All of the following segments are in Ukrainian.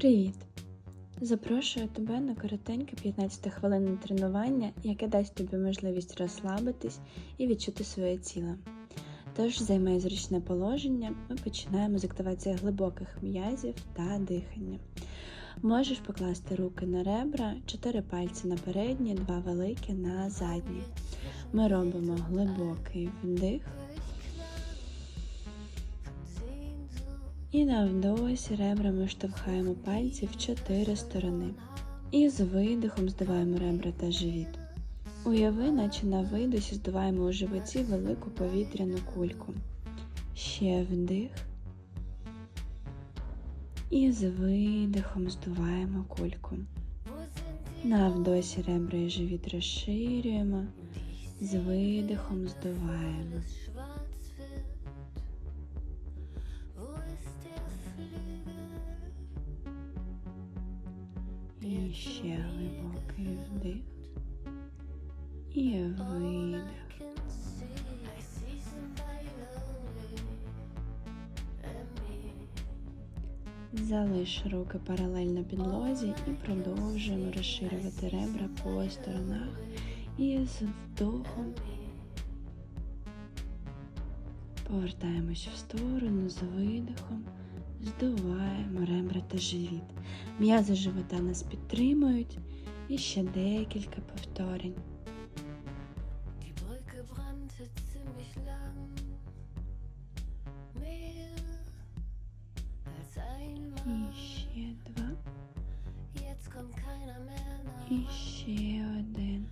Привіт! Запрошую тебе на коротеньке 15 хвилинне тренування, яке дасть тобі можливість розслабитись і відчути своє тіло. Тож займай зручне положення, ми починаємо з активації глибоких м'язів та дихання. Можеш покласти руки на ребра, 4 пальці на передні, 2 великі на задні. Ми робимо глибокий вдих. І на вдосі ребрами штовхаємо пальці в чотири сторони. І з видихом здуваємо ребра та живіт. Уяви, наче на видосі здуваємо у животі велику повітряну кульку. Ще вдих. І з видихом здуваємо кульку. На вдосі ребра і живіт розширюємо, з видихом здуваємо. І ще глибокий вдих. І видих. Залиш руки паралельно підлозі і продовжуємо розширювати ребра по сторонах. І з вдохом повертаємось в сторону з видихом, здуваємо ребра та живіт. М'язи живота нас підтримують і ще декілька повторень. І ще два, і ще один.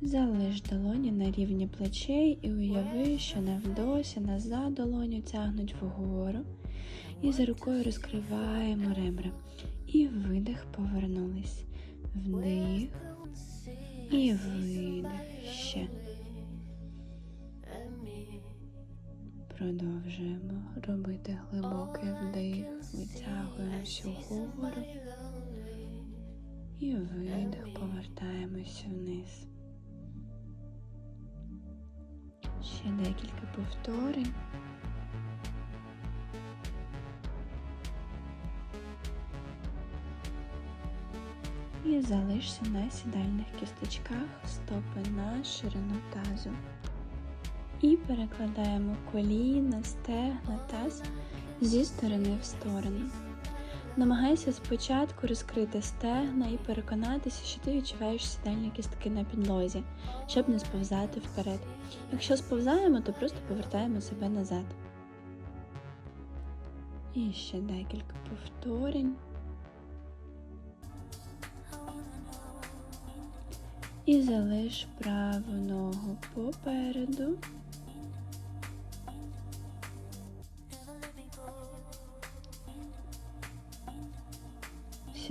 Залиш долоні на рівні плечей і уяви, що навдосі назад долоню тягнуть вгору. І за рукою розкриваємо ребра. І видих повернулись. Вдих і видих ще. Продовжуємо робити глибокий вдих, витягуємося вгору. І видих, повертаємося вниз. Ще декілька повторень. І залишся на сідальних кісточках стопи на ширину тазу. І перекладаємо коліна, стегна, таз зі сторони в сторону. Намагайся спочатку розкрити стегна і переконатися, що ти відчуваєш сідальні кістки на підлозі, щоб не сповзати вперед. Якщо сповзаємо, то просто повертаємо себе назад. І ще декілька повторень. І залиш праву ногу попереду.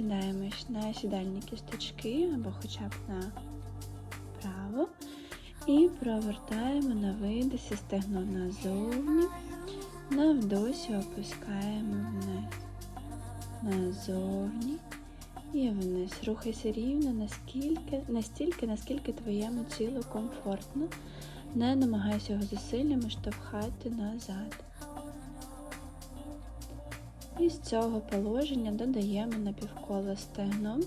Сідаємо на сідальні кісточки або хоча б на право. І провертаємо на видосі стегно назовні. На вдосі опускаємо вниз. Назовні і вниз. Рухайся рівно наскільки, настільки, наскільки твоєму тілу комфортно. Не намагайся його зусиллями штовхати назад. І з цього положення додаємо напівколо стегном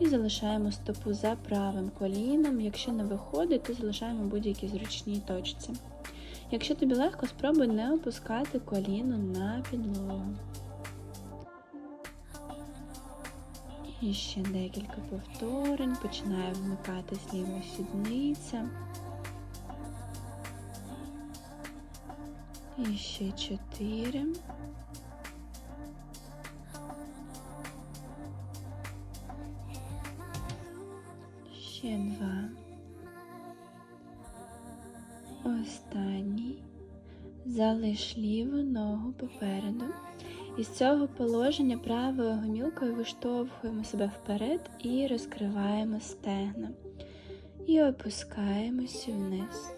і залишаємо стопу за правим коліном. Якщо не виходить, то залишаємо будь-якій зручній точці. Якщо тобі легко, спробуй не опускати коліно на підлогу. І ще декілька повторень. Починає вмикатись ліва сідниця. І ще чотири. Ще два. Останній. Залиш ліву ногу попереду. І з цього положення правою гомілкою виштовхуємо себе вперед і розкриваємо стегна. І опускаємося вниз.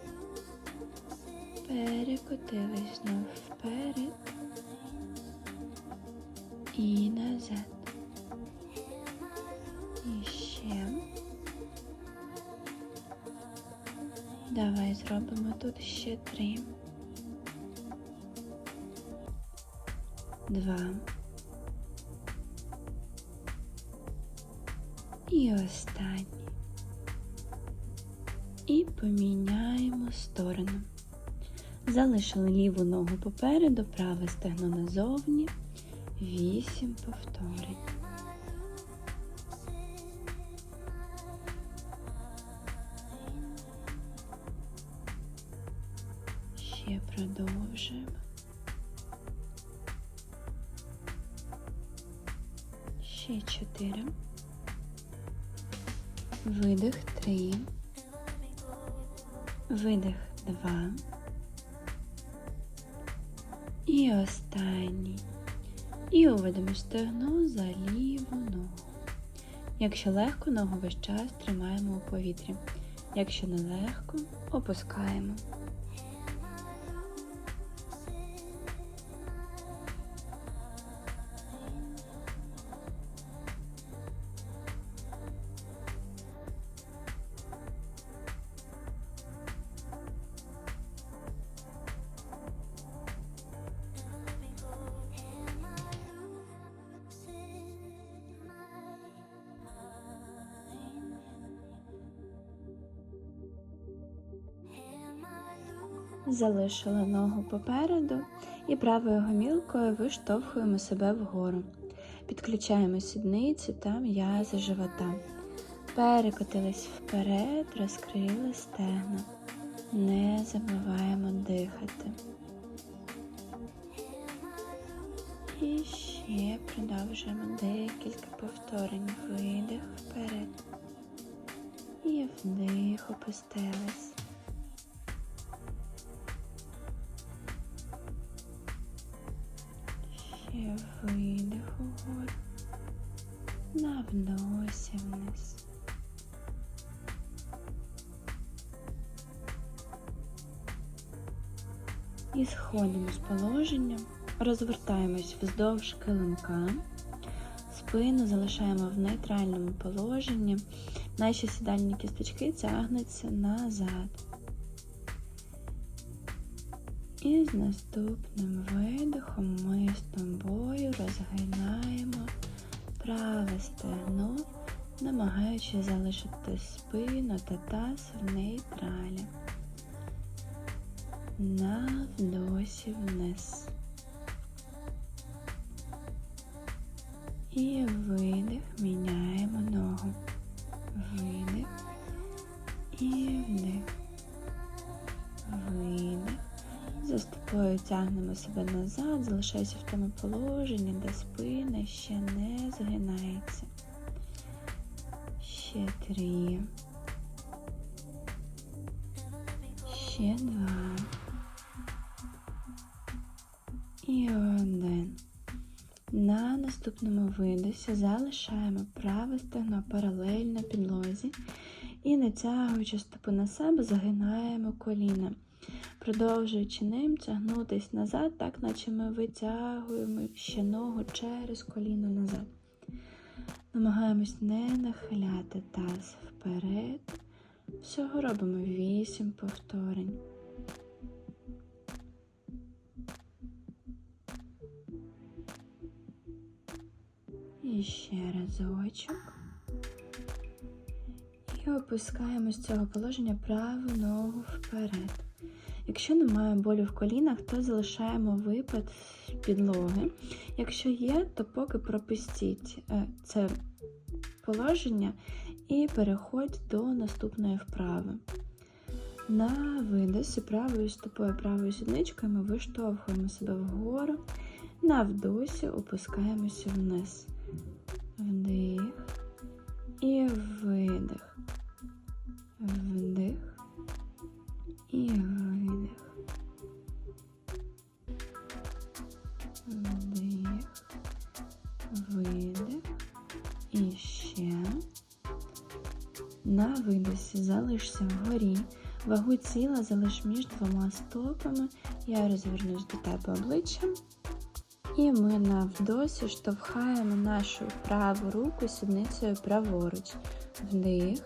Перекотились знов вперед і назад. І ще. Давай зробимо тут ще три. Два. І останній. І поміняємо сторону. Залишили ліву ногу попереду, праве стегно назовні. Вісім повторень. Останній. І уведемо стегно за ліву ногу. Якщо легко, ногу весь час тримаємо у повітрі. Якщо нелегко, опускаємо. Залишили ногу попереду і правою гомілкою виштовхуємо себе вгору. Підключаємо сідниці та м'язи живота. Перекотились вперед, розкрили стегна. Не забуваємо дихати. І ще продовжуємо декілька повторень. Видих вперед. І вдих опустились. І сходимо з положення, розвертаємось вздовж килимка, спину залишаємо в нейтральному положенні, наші сідальні кісточки тягнуться назад. І з наступним видихом ми з тобою розгинаємо праве стегно, намагаючись залишити спину та таз в нейтралі. На вдосі вниз. І видих, міняємо ногу. Видих і вдих. Видих. За стопою тягнемо себе назад, залишайся в тому положенні, де спина ще не згинається. Ще три. Ще два. Наступному видосі залишаємо праве стегно паралельно підлозі і, натягуючи стопу на себе, загинаємо коліна продовжуючи ним тягнутись назад, так наче ми витягуємо ще ногу через коліно назад. Намагаємось не нахиляти таз вперед. Всього робимо 8 повторень. І ще разочок. І опускаємо з цього положення праву ногу вперед. Якщо немає болю в колінах, то залишаємо випад підлоги. Якщо є, то поки пропустіть е, це положення і переходь до наступної вправи. На видосі правою стопою, правою сідничкою ми виштовхуємо себе вгору, на вдосі опускаємося вниз. Вдих і видих. Вдих і видих. Вдих, видих. І ще. На видосі залишся вгорі. Вагу тіла залиш між двома стопами. Я розвернусь до тебе обличчям. І ми на вдосі штовхаємо нашу праву руку сідницею праворуч. Вдих.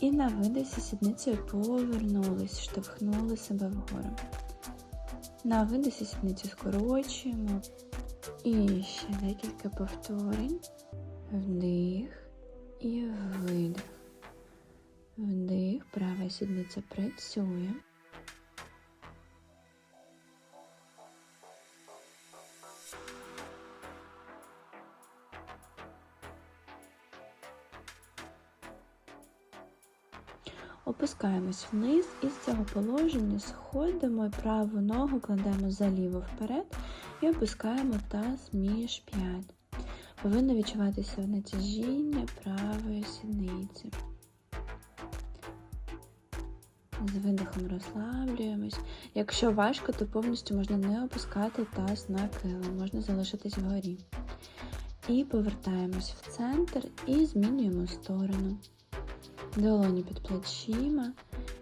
І на видосі сідницею повернулись, штовхнули себе вгору. На видосі сідницю скорочуємо. І ще декілька повторень. Вдих і видих. Вдих, права сідниця працює. Опускаємось вниз і з цього положення сходимо праву ногу кладемо заліво вперед і опускаємо таз між п'ять. Повинно відчуватися натяжіння правої сідниці. З видихом розслаблюємось. Якщо важко, то повністю можна не опускати таз на килим, можна залишитись вгорі. І повертаємось в центр і змінюємо сторону. Долоні під плечима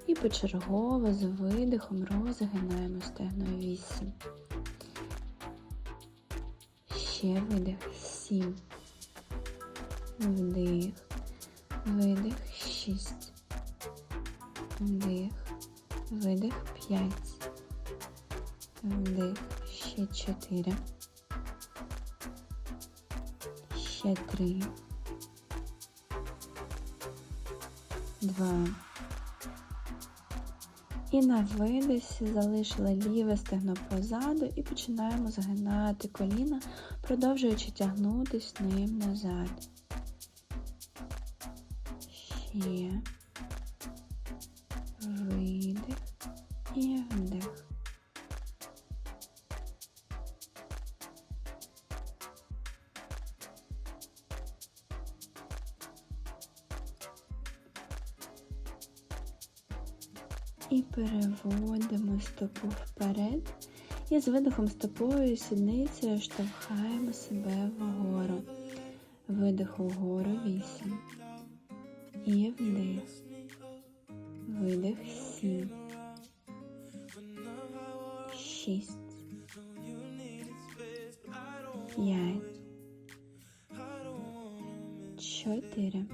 і почергово з видихом розгинаємо стегною 8. Ще видих 7. Вдих. Видих 6. Вдих. Видих 5. Вдих. Ще 4. Ще 3. Два. І на видисі залишили ліве стегно позаду і починаємо згинати коліна, продовжуючи тягнутись ним назад. Ще стопу вперед. І з видихом стопою сідницею штовхаємо себе вгору. Видих угору 8. І вдих. Видих 7. 6. 5. 4.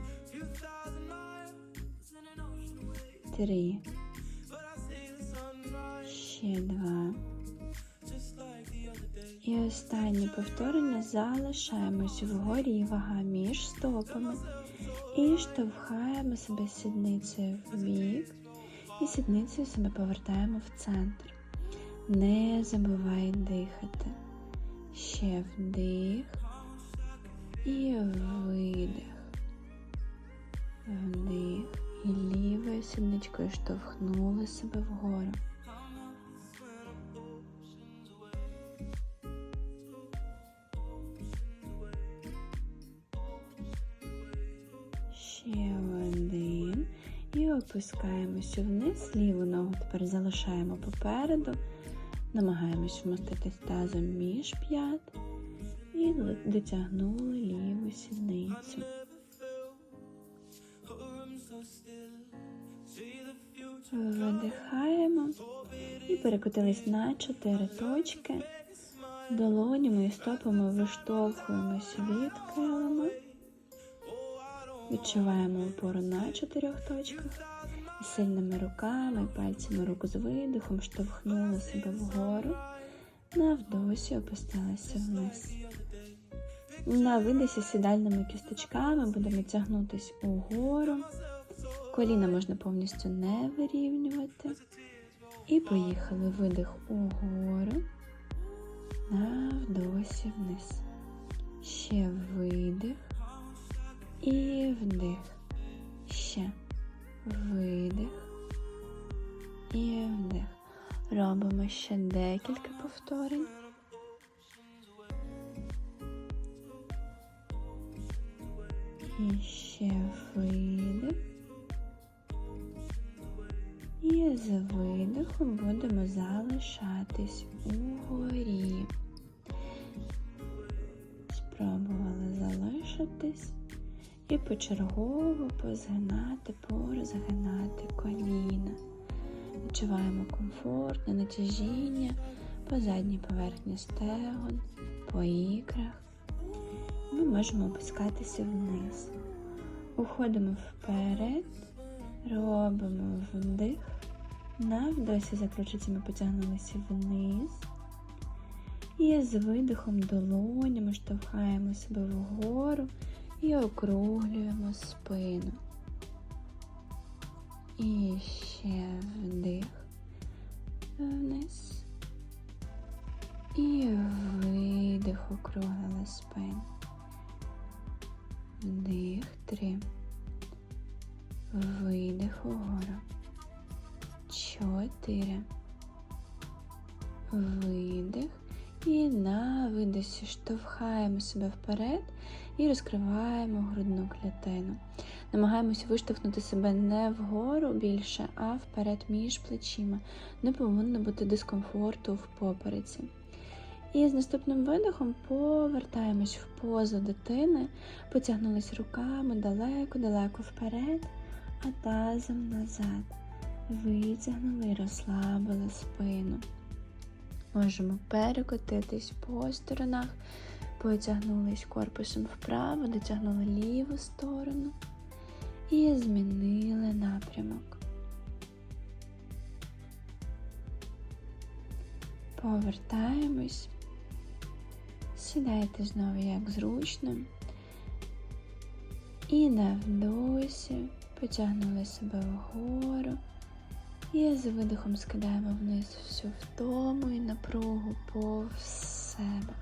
3. Ще два. І останнє повторення залишаємось вгорі вага між стопами і штовхаємо себе сідницею в бік і сідницею себе повертаємо в центр. Не забувай дихати. Ще вдих і видих. Вдих. І лівою сідничкою штовхнули себе вгору. Опускаємося вниз. Ліву ногу тепер залишаємо попереду. Намагаємось вмоститись тазом між п'ят. І дотягнули ліву сідницю. Видихаємо і перекотились на чотири точки. Долонями і стопами виштовхуємось від килима. Відчуваємо опору на чотирьох точках. Сильними руками, пальцями рук з видихом штовхнули себе вгору. На вдосі опустилися вниз. На видисі сідальними кісточками будемо тягнутись угору. Коліна можна повністю не вирівнювати. І поїхали видих угору. На вдосі вниз. Ще видих. І вдих. Ще видих. І вдих. Робимо ще декілька повторень. І ще видих. І з видихом будемо залишатись угорі. Спробували залишитись і почергово позгинати, порозгинати коліна. Відчуваємо комфортне натяжіння по задній поверхні стегон, по ікрах. Ми можемо опускатися вниз. Уходимо вперед, Робимо вдих. На вдосі за ключицями потягнулися вниз. І з видихом долонями штовхаємо себе вгору і округлюємо спину. І ще вдих вниз. І видих округлила спину. Вдих три. Видих угору. Чотири. Видих. І на видосі штовхаємо себе вперед і розкриваємо грудну клітину. Намагаємось виштовхнути себе не вгору більше, а вперед між плечима. Не повинно бути дискомфорту в попереці. І з наступним видихом повертаємось в позу дитини, потягнулись руками далеко-далеко вперед, а тазом назад. Витягнули і розслабили спину. Можемо перекотитись по сторонах, потягнулись корпусом вправо, дотягнули ліву сторону і змінили напрямок. Повертаємось, сідайте знову як зручно. І на вдосі потягнули себе вгору. І з видихом скидаємо вниз всю втому і напругу повз себе.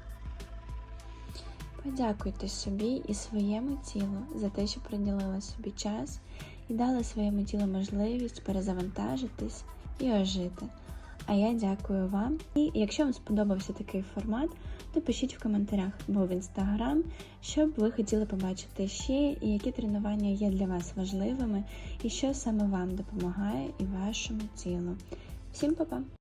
Подякуйте собі і своєму тілу за те, що приділили собі час і дали своєму тілу можливість перезавантажитись і ожити. А я дякую вам. І якщо вам сподобався такий формат, то пишіть в коментарях або в інстаграм, що б ви хотіли побачити ще, і які тренування є для вас важливими, і що саме вам допомагає і вашому тілу. Всім па-па!